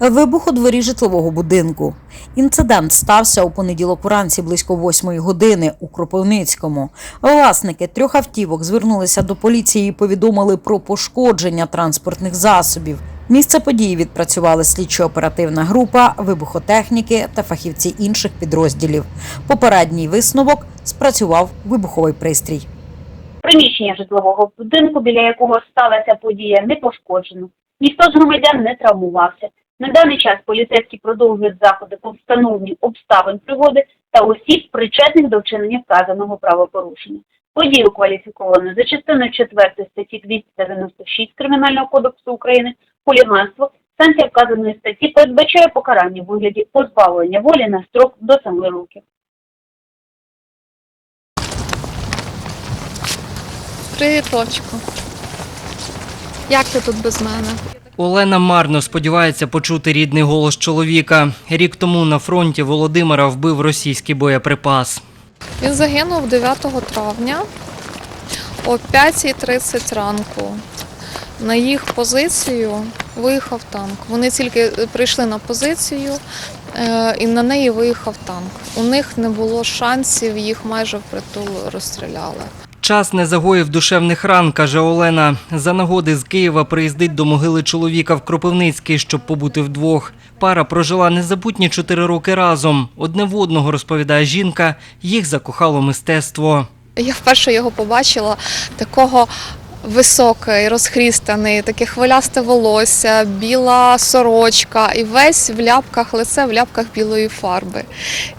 Вибух у дворі житлового будинку. Інцидент стався у понеділок вранці близько восьмої години у Кропивницькому. Власники трьох автівок звернулися до поліції і повідомили про пошкодження транспортних засобів. Місце події відпрацювали слідчо-оперативна група, вибухотехніки та фахівці інших підрозділів. Попередній висновок спрацював вибуховий пристрій. Приміщення житлового будинку, біля якого сталася подія, не пошкоджено. Ніхто з громадян не травмувався. На даний час поліцейські продовжують заходи по встановленню обставин пригоди та осіб, причетних до вчинення вказаного правопорушення. Подію кваліфіковано за частиною 4 статті 296 Кримінального кодексу України хуліганство. Санкція вказаної статті передбачає покарання в вигляді позбавлення волі на строк до 7 років. Привіт, Вовчику. Як ти тут без мене? Олена марно сподівається почути рідний голос чоловіка. Рік тому на фронті Володимира вбив російський боєприпас. Він загинув 9 травня о 5.30 ранку. На їх позицію виїхав танк. Вони тільки прийшли на позицію, е, і на неї виїхав танк. У них не було шансів, їх майже впритул розстріляли. Час не загоїв душевних ран, каже Олена. За нагоди з Києва приїздить до могили чоловіка в Кропивницький, щоб побути вдвох. Пара прожила незабутні чотири роки разом. Одне в одного розповідає жінка. Їх закохало мистецтво. Я вперше його побачила такого високий, розхрістаний, таке хвилясте волосся, біла сорочка, і весь в ляпках, лице в ляпках білої фарби.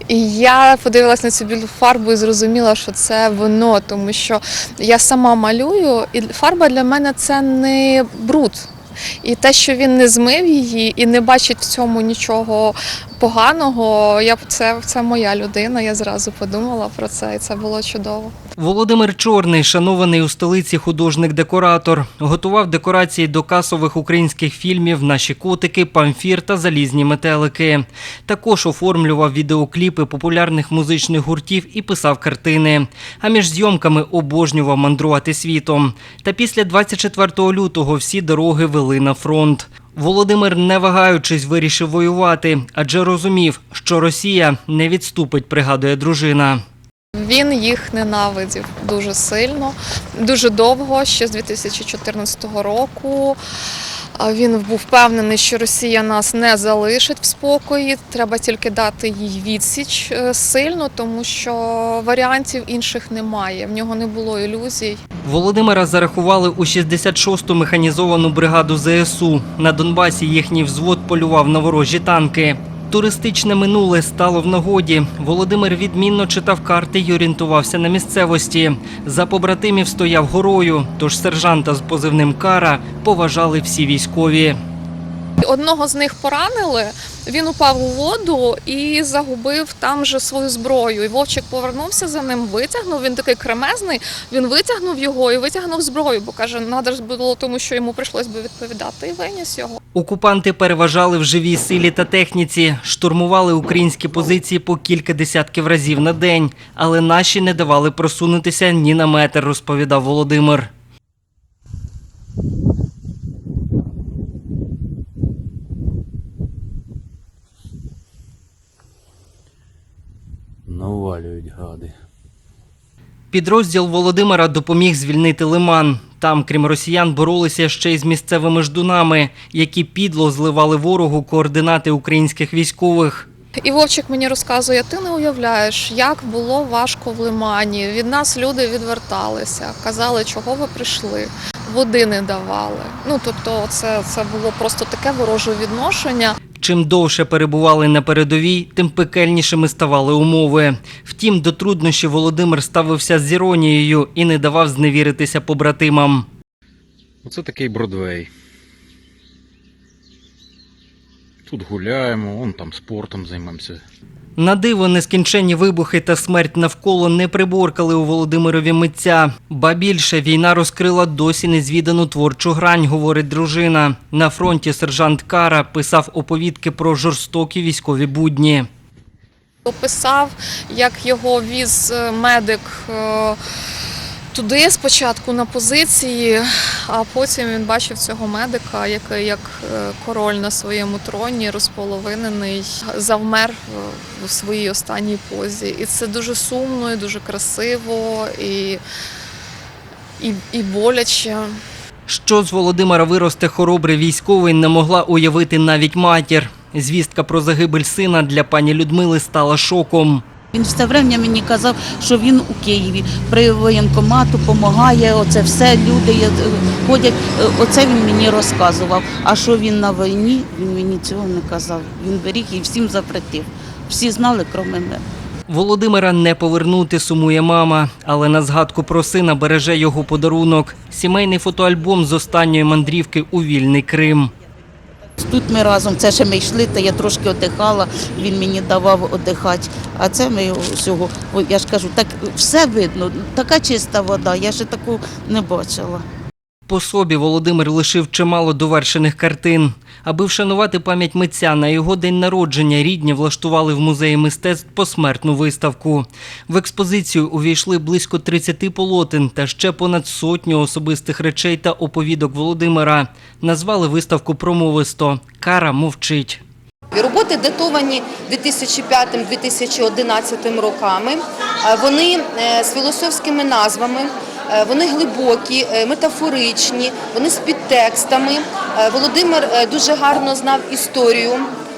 І я подивилась на цю білу фарбу і зрозуміла, що це воно, тому що я сама малюю, і фарба для мене це не бруд. І те, що він не змив її і не бачить в цьому нічого поганого, я це, це моя людина. Я зразу подумала про це, і це було чудово. Володимир Чорний, шанований у столиці художник-декоратор, готував декорації до касових українських фільмів Наші котики, памфір та залізні метелики. Також оформлював відеокліпи популярних музичних гуртів і писав картини. А між зйомками обожнював мандрувати світом. Та після 24 лютого всі дороги вели на фронт. Володимир, не вагаючись, вирішив воювати, адже розумів, що Росія не відступить, пригадує дружина. Він їх ненавидів дуже сильно, дуже довго, ще з 2014 року. Він був впевнений, що Росія нас не залишить в спокої. Треба тільки дати їй відсіч е, сильно, тому що варіантів інших немає. В нього не було ілюзій. Володимира зарахували у 66-ту механізовану бригаду ЗСУ. На Донбасі їхній взвод полював на ворожі танки. Туристичне минуле стало в нагоді. Володимир відмінно читав карти й орієнтувався на місцевості. За побратимів стояв горою, тож сержанта з позивним Кара поважали всі військові. Одного з них поранили. Він упав у воду і загубив там же свою зброю. І Вовчик повернувся за ним, витягнув. Він такий кремезний. Він витягнув його і витягнув зброю, бо каже, надо ж було тому, що йому прийшлось би відповідати, і виніс його. Окупанти переважали в живій силі та техніці, штурмували українські позиції по кілька десятків разів на день, але наші не давали просунутися ні на метр, розповідав Володимир. Навалюють гади. Підрозділ Володимира допоміг звільнити Лиман. Там, крім росіян, боролися ще й з місцевими ждунами, які підло зливали ворогу координати українських військових. І Вовчик мені розказує: ти не уявляєш, як було важко в лимані. Від нас люди відверталися, казали, чого ви прийшли. Води не давали. Ну тобто, це, це було просто таке вороже відношення. Чим довше перебували на передовій, тим пекельнішими ставали умови. Втім, до труднощів Володимир ставився з іронією і не давав зневіритися побратимам. Оце такий Бродвей. Тут гуляємо, он там спортом займаємося. На диво нескінченні вибухи та смерть навколо не приборкали у Володимирові митця. Ба більше війна розкрила досі незвідану творчу грань, говорить дружина. На фронті сержант Кара писав оповідки про жорстокі військові будні. Описав, як його віз е, медик. Е, туди спочатку на позиції, а потім він бачив цього медика, який як е, король на своєму троні, розполовинений, завмер в- в своїй останній позі. І це дуже сумно, і дуже красиво, і, і, і боляче. Що з Володимира виросте хоробрий військовий, не могла уявити навіть матір. Звістка про загибель сина для пані Людмили стала шоком. Він все время мені казав, що він у Києві при воєнкомату допомагає. Оце все люди е, ходять. Е, Оце він мені розказував. А що він на війні, він мені цього не казав. Він беріг і всім запретив. Всі знали, крім мене. Володимира не повернути сумує мама, але на згадку про сина береже його подарунок сімейний фотоальбом з останньої мандрівки у вільний Крим. Тут ми разом, це ще ми йшли, та я трошки одихала, він мені давав одихати. А це ми всього, я ж кажу, так все видно, така чиста вода, я ще таку не бачила. По собі Володимир лишив чимало довершених картин. Аби вшанувати пам'ять митця на його день народження, рідні влаштували в музеї мистецтв посмертну виставку. В експозицію увійшли близько 30 полотен та ще понад сотню особистих речей та оповідок Володимира. Назвали виставку промовисто Кара мовчить. Роботи датовані 2005-2011 роками. Е, Вони е, з філософськими назвами, вони глибокі, е, метафоричні, вони з підтекстами. Е, Володимир е, дуже гарно знав історію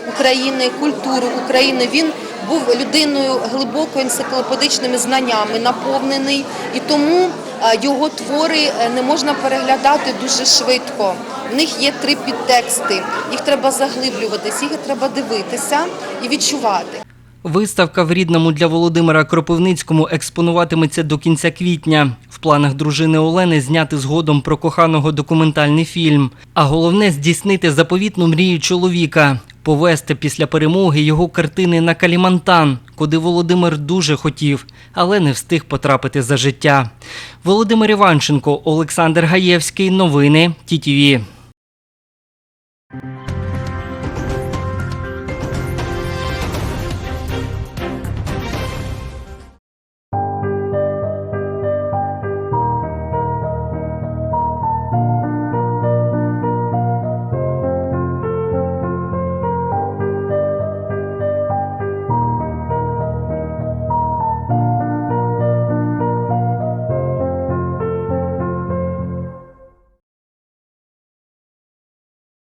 України, культуру України. Він був людиною глибоко енциклопедичними знаннями наповнений, і тому е, його твори е, не можна переглядати дуже швидко. В них є три підтексти. Їх треба заглиблюватись, їх треба дивитися і відчувати. Виставка в рідному для Володимира Кропивницькому експонуватиметься до кінця квітня. В планах дружини Олени зняти згодом про коханого документальний фільм. А головне здійснити заповітну мрію чоловіка повести після перемоги його картини на Калімантан, куди Володимир дуже хотів, але не встиг потрапити за життя. Володимир Іванченко, Олександр Гаєвський. Новини ТІТІВІ.